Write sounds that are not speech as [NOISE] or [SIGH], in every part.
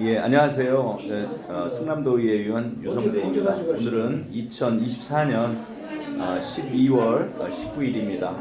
예, 안녕하세요. 네, 어, 충남도의회 의원 유성대입니다. 오늘은 2024년 12월 19일입니다.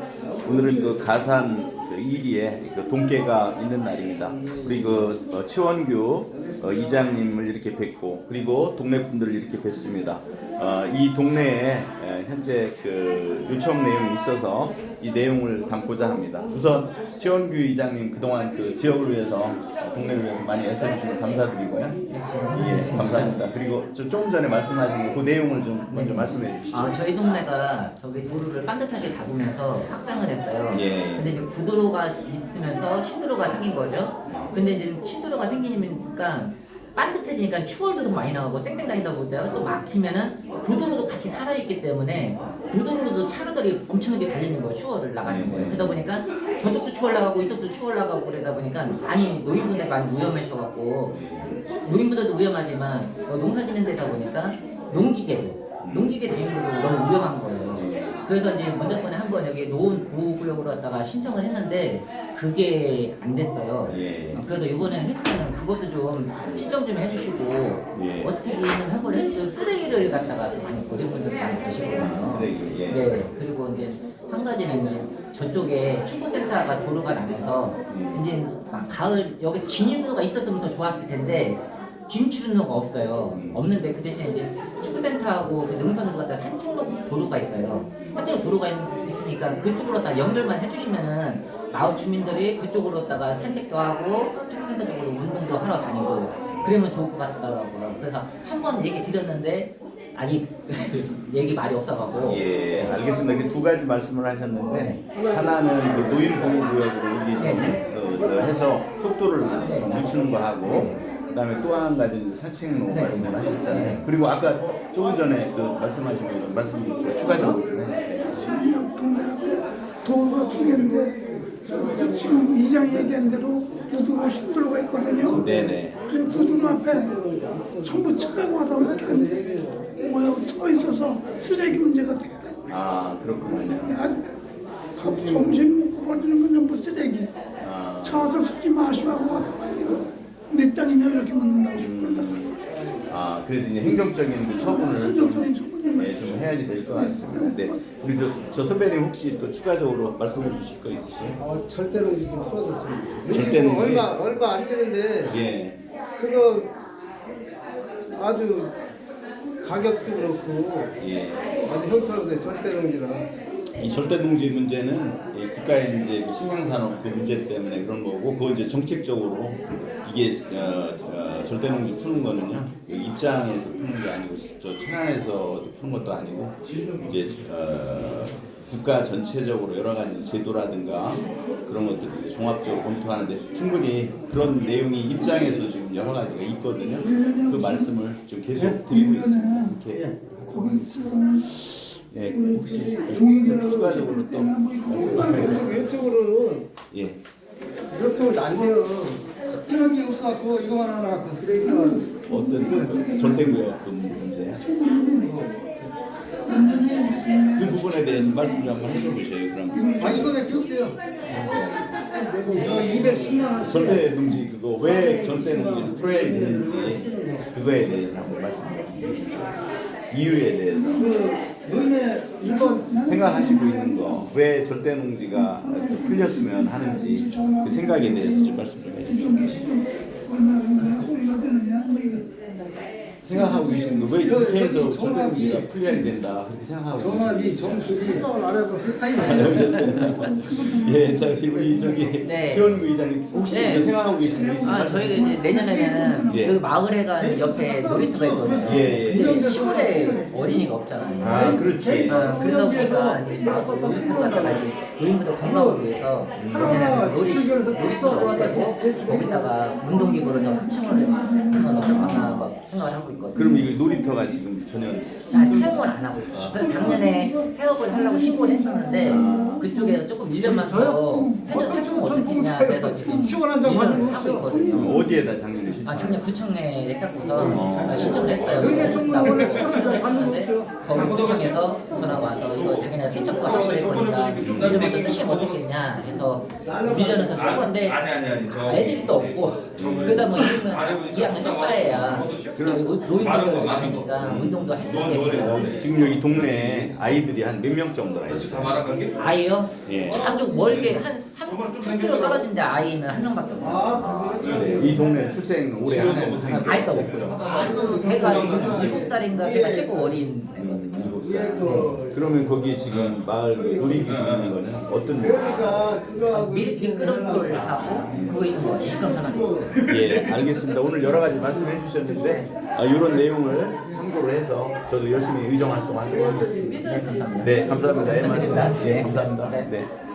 오늘은 그 가산 그 1위에 그 동계가 있는 날입니다. 우리 그 어, 최원규 어, 이장님을 이렇게 뵙고 그리고 동네 분들을 이렇게 뵙습니다. 어, 이 동네에 에, 현재 그 요청 내용이 있어서 이 내용을 담고자 합니다. 우선 최원규 이장님 그동안 그 지역을 위해서 어, 동네를 위해서 많이 애써주시면 감사드리고요. 예, 감사합니다. 그리고 저 조금 전에 말씀하신 그 내용을 좀 먼저 말씀해 주시죠. 아, 저희 동네가 저기 도로를 반듯하게 잡으면서 확장을 했어요. 예. 근데 이제 구도로가 있으면서 신도로가 생긴 거죠. 근데 이제 신도로가 생기니까 반듯해지니까 추월도 더 많이 나가고 땡땡 다니다 보다가 또 막히면은 구도로도 같이 살아있기 때문에 구도로도 차들이 엄청나게 달리는 거예요. 추월을 나가는 거예요. 그러다 보니까 저쪽도 추월 나가고 이쪽도 추월 나가고 그러다 보니까 많이 노인분들 많이 위험하셔갖고 노인분들도 위험하지만 어, 농사 짓는 데다 보니까 농기계도 농기계 것도 너무 위험한 거예요. 그래서 이제 먼저번에 한 번 여기 노원 보호구역으로 갔다가 신청을 했는데 그게 안 됐어요. 예. 어, 그래서 이번에 했으면 그것도 좀 신청 좀 해주시고 예. 어떻게는 한번 해주고 쓰레기를 갖다가 좀 많이 버린 분들 많이 계시거든요. 쓰레기, 예. 네. 그리고 이제 한 가지는 이제 저쪽에 축구센터가 도로가 나면서 이제 막 가을 여기 진입로가 있었으면 더 좋았을 텐데 진출로가 없어요. 음. 없는데 그 대신에 이제 축구센터하고 그 능선으로 갔다 산책로 도로가 있어요. 산책로 도로가 있, 있으니까 그쪽으로 다 연결만 해주시면은 마을 주민들이 그쪽으로다가 산책도 하고 축구센터 쪽으로 운동도 하러 다니고 그러면 좋을 것 같더라고요. 그래서 한 번 얘기 드렸는데 아직 [LAUGHS] 얘기 말이 없어가고 예, 알겠습니다. 이렇게 두 가지 말씀을 하셨는데 하나는 그 노인 보호구역으로 좀 네. 어, 저 해서 속도를 네. 늦추는 거 하고 네. 그다음에 또 한 가지는 사칭로 네. 말씀을 하셨잖아요. 그리고 아까 조금 전에 그 말씀하신 거 말씀 좀 추가적으로 네. 지역 동네하고 도로가 두 개인데 지금 이장 얘기한 대로 무도로 신도로가 있거든요. 네네. 그 무도로 앞에 전부 차가 와서 이렇게 뭐야 서 있어서 쓰레기 문제가. 아 그렇군요. 그 점심 먹고 버리는 건 전부 쓰레기. 아, 차 와서 쓰지 마시고 하고 몇 장이면 이렇게 묻는다고. 아 그래서 이제 행정적인 그 처분을 행정적인 좀, 처분을 네, 좀 해야지 될 것 같습니다. 네. 우리 저, 저 선배님 혹시 또 추가적으로 말씀해 주실 거 있으세요? 어, 절대로 지금 풀어줬습니다. 절대로 이거 얼마 얼마 안 되는데 예. 그거 아주 가격도 그렇고 예. 아주 형편없어요. 절대로 지라. 이 절대농지 문제는 이 국가의 이제 그 식량산업 그 문제 때문에 그런 거고 그거 이제 정책적으로 이게 어, 어, 절대농지 푸는 거는요 그 입장에서 푸는 게 아니고 저 천안에서 푸는 것도 아니고 이제 어, 국가 전체적으로 여러 가지 제도라든가 그런 것들을 종합적으로 검토하는데 충분히 그런 내용이 입장에서 지금 여러 가지가 있거든요. 그 말씀을 좀 계속 드리고 있습니다. 이렇게 거기 지금 예, 혹시 추가적으로 또 말씀하세요. 왼쪽으로는 예. 이렇게 안 돼요. 그런 게 없어갖고 이거만 하나 갖고 쓰레기를 어떤 절대구역 그 문제? 그 부분에 대해서 말씀 좀 한번 해줘보세요. 그럼. 아 이거밖에 없어요. 저 210만 원 절대농지 그거 왜 절대농지를 풀어야 되는지 그거에 대해서 한번 말씀해 주세요. 이유에 대해서. 그 일본 생각하시고 있는 거 왜 절대 농지가 풀렸으면 하는지 그 생각에 대해서 좀 말씀 좀 해주세요. 생각하고 계시는 거왜 이렇게 해서 절대농지가 풀려야 된다 그렇게 생각하고 계시는 정합이 정수리 생각을 안 해도 예, 자 우리 저기 네. 지원구 이장님 혹시 네. 저 생각하고 계신 거 있으세요? 아, 저희가 이제 내년에는 예. 여기 마을회관 옆에 놀이터가 있거든요. 예, 예. 근데 10월에 어린이가 없잖아요. 아, 그렇지. 아, 그러다 보니까 이제 마을 놀이터 갖다가 이제 노인분들 건강을 위해서 내년에는 놀이, 놀이터를 없애고 거기다가 운동기구를 좀 확충을 했으면 어 생각을 하고 있거든요. 그럼 이거 놀이터가 지금 전혀 아, 사용을 안 하고 있어요. 그래서 작년에 폐업을 하려고 신고를 했었는데 그쪽에서 조금 1년만 더 해줘, 해주면 어떻겠냐 그래서 지금 시원한 장 1년을 받는 거 하고. 있거든요. 어디에다 작년에 실제 아 작년 구청에 해갖고서 어. 신청을 했어요. 원래 신청을 했는데 거기 구청에서 전화가 와서 이거 자기네 세척도 하고 될 거니까 이름 먼저 쓰시면 어떻겠냐 해서 1년은 더쓸 건데 아니 아니 아니 저 애들이 또 없고 그러다 뭐 이름은 2학년 첫바에야. 노인들도 많으니까 운동도 할수 있게 지금 여기 동네에 아이들이 한 몇 명 정도 나요? 다 말아간 게? 아이요? 예. 저쪽 멀게 한 3, 3km 떨어진 데 아이는 한 명밖에 없어요 네, 이 동네 출생 올해 집에서 하는 못하니까. 아, 아이가 없고요 지금 걔가 지금 7살인가 걔가 최고 어린 애거든요. 그러면 거기 지금 마을 그 놀이기구 있는 거는 어떤 그러니까 그거 미리 빗끄럼돌 하고 그거 있는 거지 그런 사람이. 예, 알겠습니다. 오늘 여러 가지 말씀해 주셨는데 아, 이런 내용을 참고로 해서 저도 열심히 의정 활동하도록 하겠습니다. 네 감사합니다 네, 감사합니다. 예, 감사합니다. 예, 감사합니다. 네. 네.